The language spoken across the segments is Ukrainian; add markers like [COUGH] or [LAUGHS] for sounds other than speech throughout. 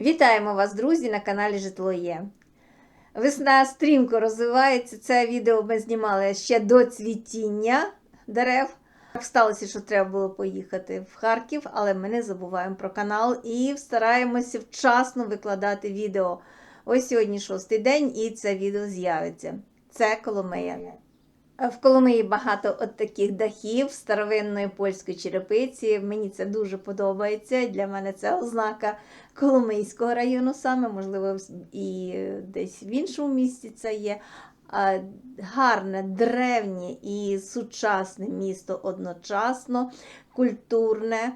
Вітаємо вас, друзі, на каналі Житло Є. Весна стрімко розвивається. Це відео ми знімали ще до цвітіння дерев. Сталося, що треба було поїхати в Харків, але ми не забуваємо про канал і стараємося вчасно викладати відео. Ось сьогодні шостий день, і це відео з'явиться. Це Коломия. В Коломиї багато от таких дахів старовинної польської черепиці. Мені це дуже подобається. Для мене це ознака Коломийського району, саме, можливо, і десь в іншому місті це є. Гарне, древнє і сучасне місто одночасно, культурне.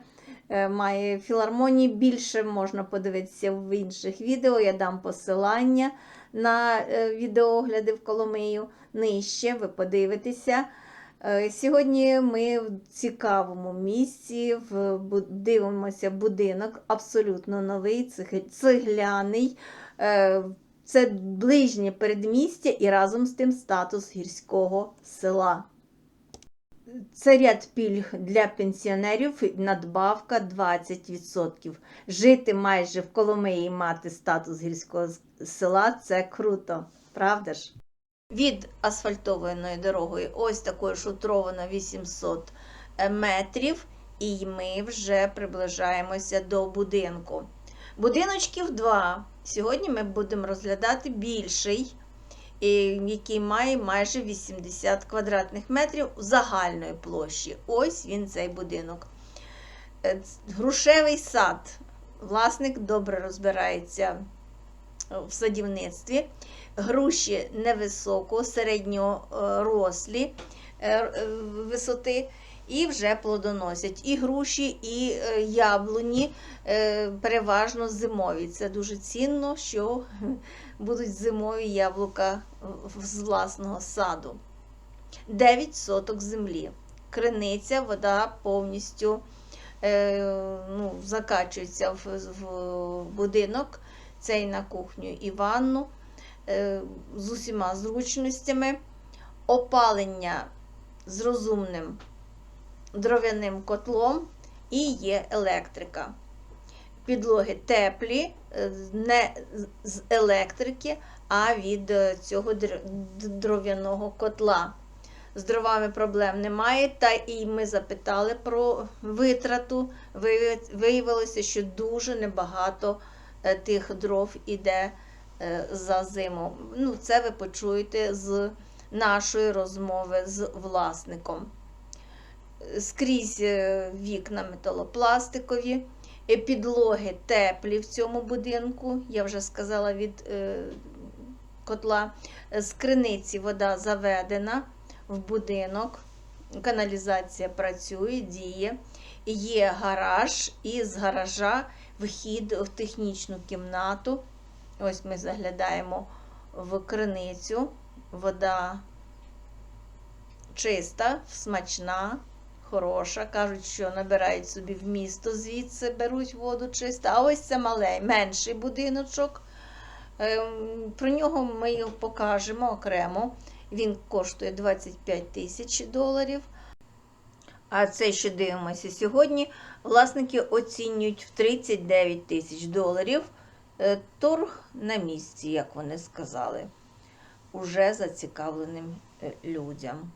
Е, Має філармонії більше можна подивитися в інших відео. Я дам посилання на е, відеогляди в Коломию. Нижче ви подивитеся. Е, Сьогодні ми в цікавому місці дивимося будинок, абсолютно новий, цегляний. Е, Це ближнє передмістя і разом з тим статус гірського села. Це ряд пільг для пенсіонерів, надбавка 20%. Жити майже в Коломиї і мати статус гірського села це круто, правда ж? Від асфальтованої дорогою ось такою шутровано 800 метрів, і ми вже приближаємося до будинку. Будиночків два. Сьогодні ми будемо розглядати більший, який має майже 80 квадратних метрів загальної площі. Ось він цей будинок. Е, Грушевий сад. Власник добре розбирається в садівництві. Груші невисокого, середньорослі е, е, висоти. І вже плодоносять і груші, і е, яблуні е, переважно зимові. Це дуже цінно, що будуть зимові яблука з власного саду. 9 соток землі. Криниця, вода повністю е, ну, закачується в, в будинок. Це і на кухню, і ванну е, з усіма зручностями. Опалення з розумним дров'яним котлом і є електрика. Підлоги теплі, е, не з- електрики, а від е, цього дров'яного котла. З дровами проблем немає, та і ми запитали про витрату. Виявилося, що дуже небагато е, тих дров іде за зиму. Ну, це ви почуєте з нашої розмови з власником скрізь вікна металопластикові, підлоги теплі в цьому будинку, я вже сказала від е, котла. З криниці вода заведена в будинок, каналізація працює, діє. Є гараж, і з гаража вхід в технічну кімнату. Ось ми заглядаємо в криницю. Вода чиста, смачна, хороша. Кажуть, що набирають собі в місто звідси, беруть воду чисту. А ось це малий, менший будиночок. Ем, Про нього ми його покажемо окремо. Він коштує 25 тисяч доларів. А це, що дивимося сьогодні, власники оцінюють в 39 тисяч доларів. Е, Торг на місці, як вони сказали, уже зацікавленим е, людям.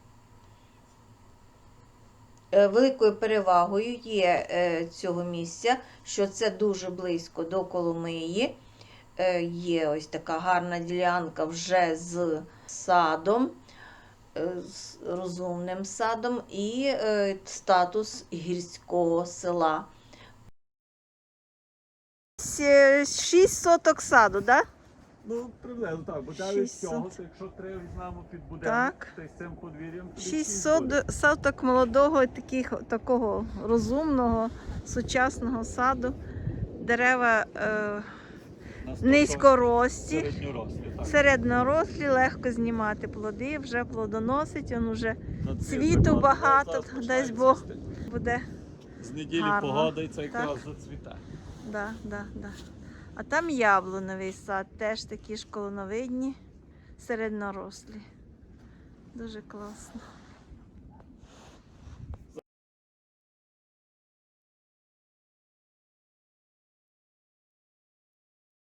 Е, Великою перевагою є е, цього місця, що це дуже близько до Коломиї. Е, Є ось така гарна ділянка вже з садом, з розумним садом і статус гірського села. 6 соток саду, так? Ну, приблизно так, бо далі з 600. цього, то якщо три візьмемо під будинок, Так. то й з цим подвір'ям, то 600 соток молодого, таких, такого розумного, сучасного саду. Дерева е, низькорості, Середньорослі, так. легко знімати плоди, вже плодоносить, він уже На цвіту прикладах багато, зараз починається Бог. цвісти. буде. З неділі Гарно. погода і це якраз зацвіте. Да, да, да. А там яблуновий сад, теж такі ж колоновидні, середнорослі. Дуже класно.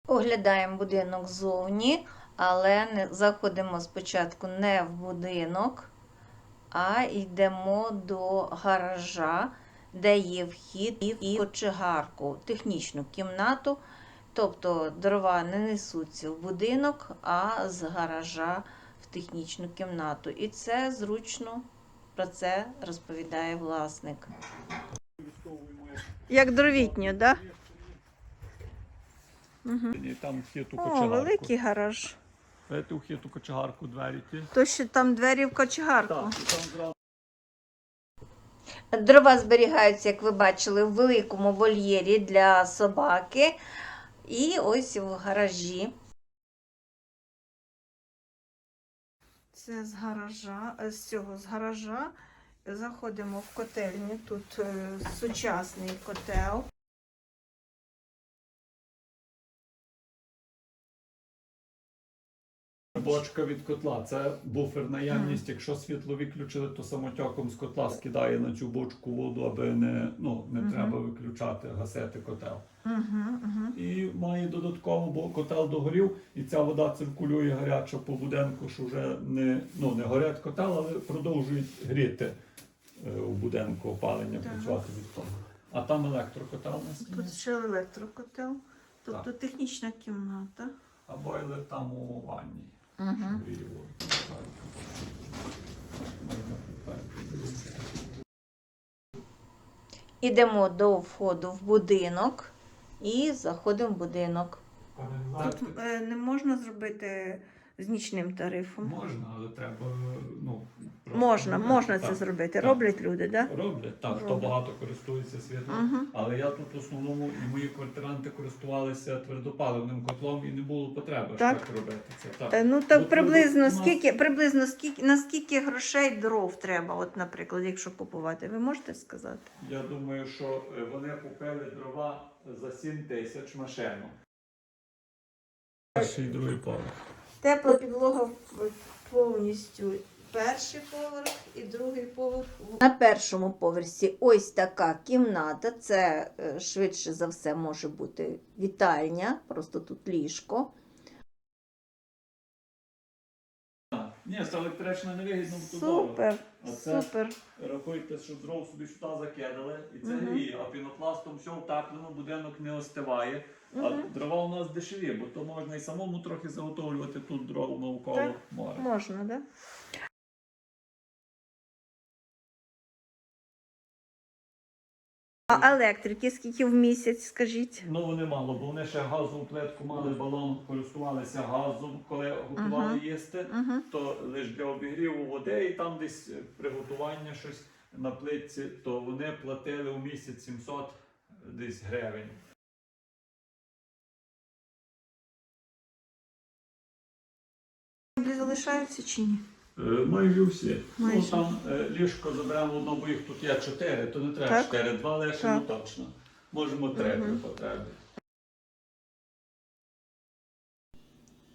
Оглядаємо будинок ззовні, але заходимо спочатку не в будинок, а йдемо до гаража, де є вхід і кочегарку, технічну кімнату. Тобто дрова не несуться в будинок, а з гаража в технічну кімнату. І це зручно, про це розповідає власник. Як дровітню, так? Угу. Там вхід у О, великий гараж. Знаєте, у кочегарку двері ті. То що там двері в кочегарку. Так, там зразу Дрова зберігаються, як ви бачили, в великому вольєрі для собаки. І ось в гаражі. Це з гаража, е, з цього з гаража. Заходимо в котельню. Тут е, сучасний котел. Бочка від котла. Це буфер наявність. Якщо світло виключили, то самотьоком з котла скидає на цю бочку воду, аби не, ну, не треба виключати, гасити котел. Угу, угу. І має додатково, бо котел догорів, і ця вода циркулює гаряча по будинку, що вже не, ну, не горять котел, але продовжують гріти е, у будинку опалення, Так. працювати від того. А там електрокотел на стіні, Тут ще електрокотел, тобто технічна кімната. а бойлер там у ванні. Угу. Ідемо до входу в будинок і заходимо в будинок. Тут е, не можна зробити з нічним тарифом. Можна, але треба, ну, Можна, можна це зробити. Так. Роблять люди, так? Роблять, так, хто багато користується світлом. Угу. Але я тут в основному і мої квартиранти користувалися твердопаливним котлом і не було потреби Так. так робити це. Так. Ну так приблизно нас- скільки, приблизно скільки, на скільки грошей дров треба, от, наприклад, якщо купувати, ви можете сказати? Я думаю, що е, вони купили дрова за 7 тисяч машину. Перший і другий поверх. Тепла підлога повністю перший поверх і другий поверх. На першому поверсі ось така кімната. Це е, швидше за все може бути вітальня, просто тут ліжко. Ні, це електрично невигідно. Супер, А це- супер. Рахуйте, що дров собі сюди закидали, і це гріє, а пінопластом все втаплено, будинок не остиває. А дрова у нас дешеві, бо то можна і самому трохи заготовлювати тут дров навколо Так. моря. Можна, так? Да? А електрики скільки в місяць, скажіть? Ну вони мало, бо вони ще газову плитку мали балон, користувалися газом, коли готували Мгм. їсти, Угу. то лише для обігріву води і там десь приготування щось на плитці, то вони платили у місяць 700 десь гривень. Залишаються чи ні? Е, Майже всі. Майже. Ну там е, ліжко заберемо одно, бо їх тут є чотири, то не треба Так. чотири, два лишимо Так. точно. Можемо три при потребі.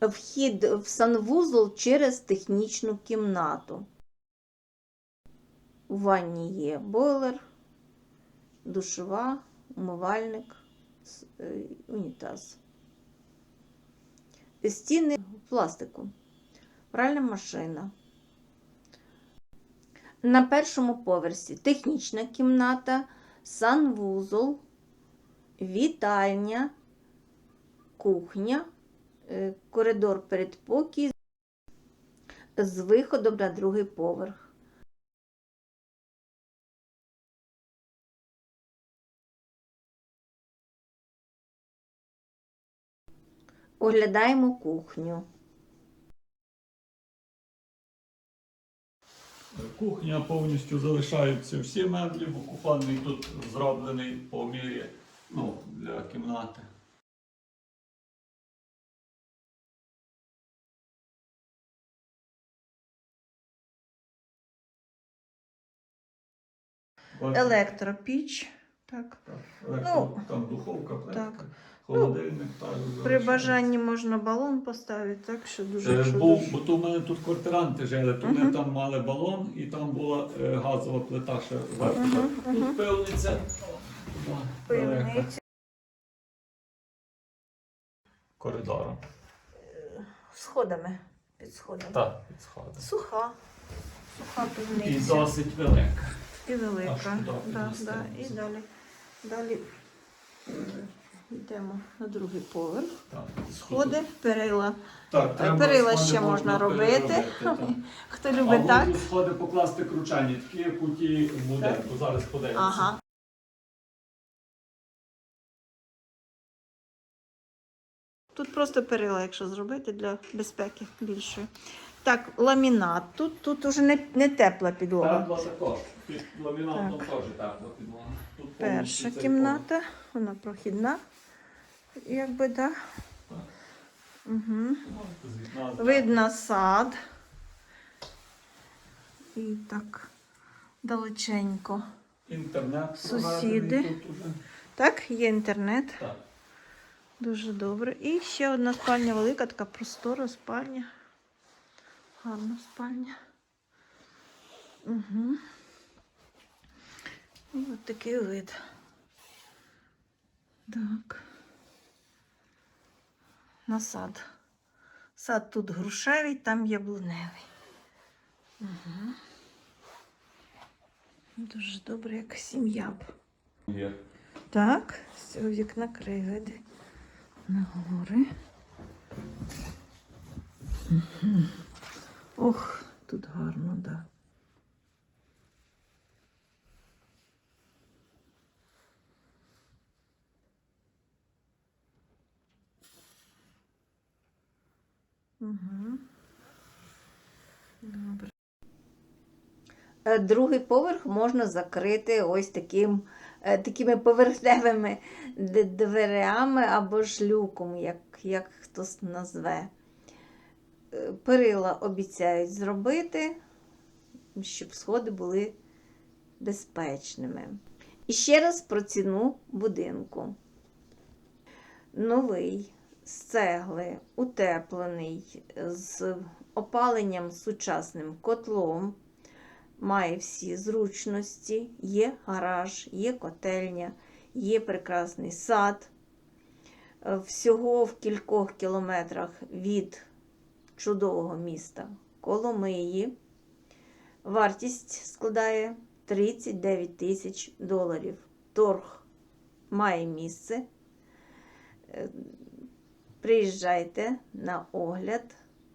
Вхід в санвузол через технічну кімнату. У ванні є бойлер, душова, умивальник, е, унітаз. Стіни пластику, пральна машина. На першому поверсі технічна кімната, санвузол, вітальня, кухня, е, коридор передпокій з виходом на другий поверх. Оглядаємо кухню. Кухня повністю залишаються всі меблі, бо кухонний тут зроблений по мірі ну, для кімнати. Електропіч. Так. Так, електро- Ну, там духовка, плитка, так. Холодильник. так, При залишається. бажанні можна балон поставити, так що дуже. Е, якщо Був, дуже- бо то в мене тут квартиранти жили, то вони Мгм. там мали балон і там була е, газова плита ще зверху. Мгм, Тут мгм. пивниця. О, далеко. Пивниця. коридором. Сходами. Під сходами. Так, під сходом. Суха. Суха І пивниця. досить велика. І велика. Аж туди Да, піднести. да. І далі. Далі е, йдемо на другий поверх. Так, Сходи, перила. Так, треба Перила сходи ще можна робити. так. [LAUGHS] Хто любить Або так? сходи покласти кручені, такі як у ті будинку. Зараз подивимося. Ага. Тут просто перила, якщо зробити для безпеки більшої. Так, ламінат. Тут, тут уже не, не тепла підлога. Тепло також. Під ламінатом теж тепло підлога. Тут Перша кімната, вона прохідна. Якби, да. Угу. Видно сад. І так далеченько. Інтернет Сусіди. Так, є інтернет. Так. Дуже добре. І ще одна спальня велика, така простора спальня. Гарна спальня. Угу. І от такий вид. Так. На сад. Сад тут грушевий, там яблуневий. Угу. Дуже добре, як сім'я б. Є. Так, з цього вікна краєвиди на гори. Мгм. Ох, тут гарно, так. Да. Добре. Е, Другий поверх можна закрити ось таким, е, такими поверхневими дверями або ж люком, як, як хтось назве. Е, Перила обіцяють зробити, щоб сходи були безпечними. І ще раз про ціну будинку. Новий з цегли, утеплений, з опаленням сучасним котлом має всі зручності, є гараж, є котельня, є прекрасний сад. Всього в кількох кілометрах від чудового міста Коломиї. Вартість складає 39 тисяч доларів. Торг має місце. Приїжджайте на огляд,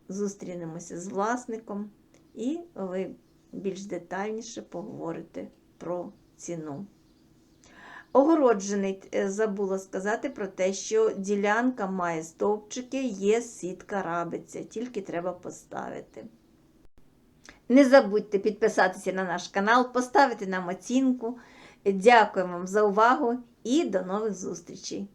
зустрінемося з власником, і ви більш детальніше поговорите про ціну. Огороджений е, забула сказати про те, що ділянка має стовпчики, є сітка рабиця, тільки треба поставити. Не забудьте підписатися на наш канал, поставити нам оцінку. Дякую вам за увагу і до нових зустрічей!